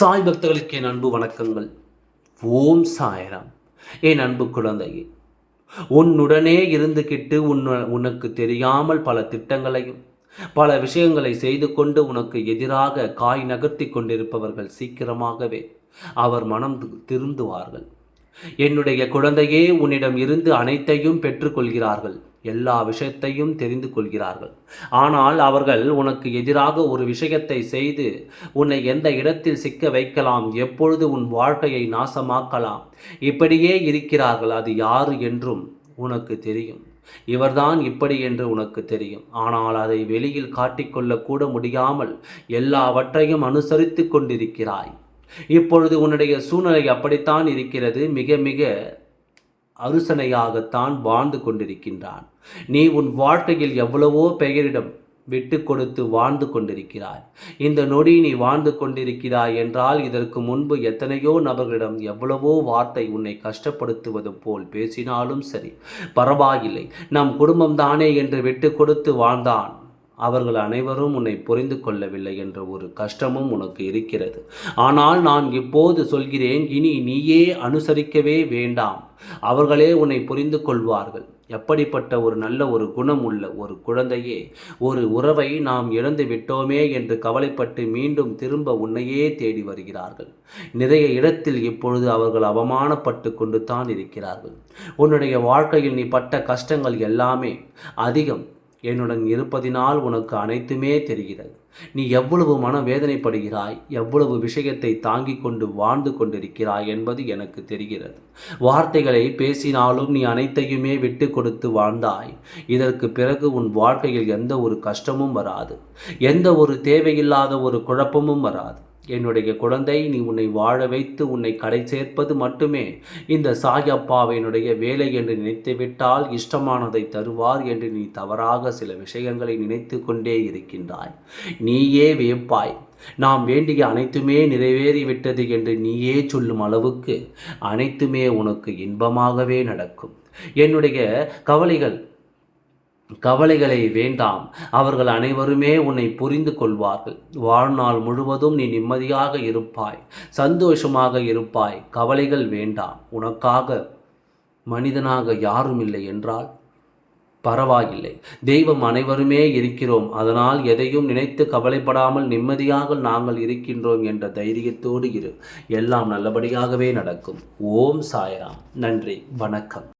சாய் பக்தர்களுக்கு என் அன்பு வணக்கங்கள். ஓம் சாயராம். என் அன்பு குழந்தையே உன்னுடனே இருந்துகிட்டு உன் உனக்கு தெரியாமல் பல திட்டங்களையும் பல விஷயங்களை செய்து கொண்டு உனக்கு எதிராக காய் நகர்த்தி கொண்டிருப்பவர்கள் சீக்கிரமாகவே அவர் மனம் திருந்துவார்கள். என்னுடைய குழந்தையே உன்னிடம் இருந்து அனைத்தையும் பெற்றுக்கொள்கிறார்கள். எல்லா விஷயத்தையும் தெரிந்து கொள்கிறார்கள். ஆனால் அவர்கள் உனக்கு எதிராக ஒரு விஷயத்தை செய்து உன்னை எந்த இடத்தில் சிக்க வைக்கலாம்? எப்பொழுது உன் வாழ்க்கையை நாசமாக்கலாம்? இப்படியே இருக்கிறார்கள். அது யாரு என்றும் உனக்கு தெரியும். இவர்தான் இப்படி என்று உனக்கு தெரியும். ஆனால் அதை வெளியில் காட்டிக்கொள்ளக்கூட முடியாமல் எல்லாவற்றையும் அனுசரித்து கொண்டிருக்கிறாய். இப்பொழுது உன்னுடைய சூழ்நிலை அப்படித்தான் இருக்கிறது. மிக மிக அருசனையாகத்தான் வாழ்ந்து கொண்டிருக்கின்றான். நீ உன் வாழ்க்கையில் எவ்வளவோ பெயரிடம் விட்டு கொடுத்து வாழ்ந்து கொண்டிருக்கிறாய். இந்த நொடி நீ வாழ்ந்து கொண்டிருக்கிறாய் என்றால் இதற்கு முன்பு எத்தனையோ நபர்களிடம் எவ்வளவோ வார்த்தை உன்னை கஷ்டப்படுத்துவது போல் பேசினாலும் சரி. பரவாயில்லை. நம் குடும்பம் தானே என்று விட்டு கொடுத்து வாழ்ந்தான். அவர்கள் அனைவரும் உன்னை புரிந்து கொள்ளவில்லை என்ற ஒரு கஷ்டமும் உனக்கு இருக்கிறது. ஆனால் நான் இப்போது சொல்கிறேன் இனி நீயே அனுசரிக்கவே வேண்டாம். அவர்களே உன்னை புரிந்து கொள்வார்கள். எப்படிப்பட்ட ஒரு நல்ல ஒரு குணம் உள்ள ஒரு குழந்தையே ஒரு உறவை நாம் இழந்து விட்டோமே என்று கவலைப்பட்டு மீண்டும் திரும்ப உன்னையே தேடி வருகிறார்கள். நிறைய இடத்தில் இப்பொழுது அவர்கள் அவமானப்பட்டு கொண்டு தான் இருக்கிறார்கள். உன்னுடைய வாழ்க்கையில் நீ பட்ட கஷ்டங்கள் எல்லாமே அதிகம். என்னுடன் இருப்பதினால் உனக்கு அனைத்துமே தெரிகிறது. நீ எவ்வளவு மனவேதனைப்படுகிறாய் எவ்வளவு விஷயத்தை தாங்கிக் கொண்டு வாழ்ந்து கொண்டிருக்கிறாய் என்பது எனக்கு தெரிகிறது. வார்த்தைகளை பேசினாலும் நீ அனைத்தையுமே விட்டு கொடுத்து வாழ்ந்தாய். இதற்கு பிறகு உன் வாழ்க்கையில் எந்த ஒரு கஷ்டமும் வராது. எந்த ஒரு தேவையில்லாத ஒரு குழப்பமும் வராது. என்னுடைய குழந்தை நீ உன்னை வாழ வைத்து உன்னை கடை சேர்ப்பது மட்டுமே. இந்த சாயப்பாவினுடைய வேலை என்று நினைத்துவிட்டால் இஷ்டமானதை தருவார் என்று நீ தவறாக சில விஷயங்களை நினைத்து கொண்டே இருக்கின்றாய். நீயே வியப்பாய். நாம் வேண்டிய அனைத்துமே நிறைவேறிவிட்டது என்று நீயே சொல்லும் அளவுக்கு அனைத்துமே உனக்கு இன்பமாகவே நடக்கும். என்னுடைய கவலைகள் கவலைகளை வேண்டாம். அவர்கள் அனைவருமே உன்னை புரிந்து கொள்வார்கள். வாழ்நாள் முழுவதும் நீ நிம்மதியாக இருப்பாய். சந்தோஷமாக இருப்பாய். கவலைகள் வேண்டாம். உனக்காக மனிதனாக யாரும் இல்லை என்றால் பரவாயில்லை. தெய்வம் அனைவருமே இருக்கிறோம். அதனால் எதையும் நினைத்து கவலைப்படாமல் நிம்மதியாக நாங்கள் இருக்கின்றோம் என்ற தைரியத்தோடு இரு. எல்லாம் நல்லபடியாகவே நடக்கும். ஓம் சாய்ராம். நன்றி. வணக்கம்.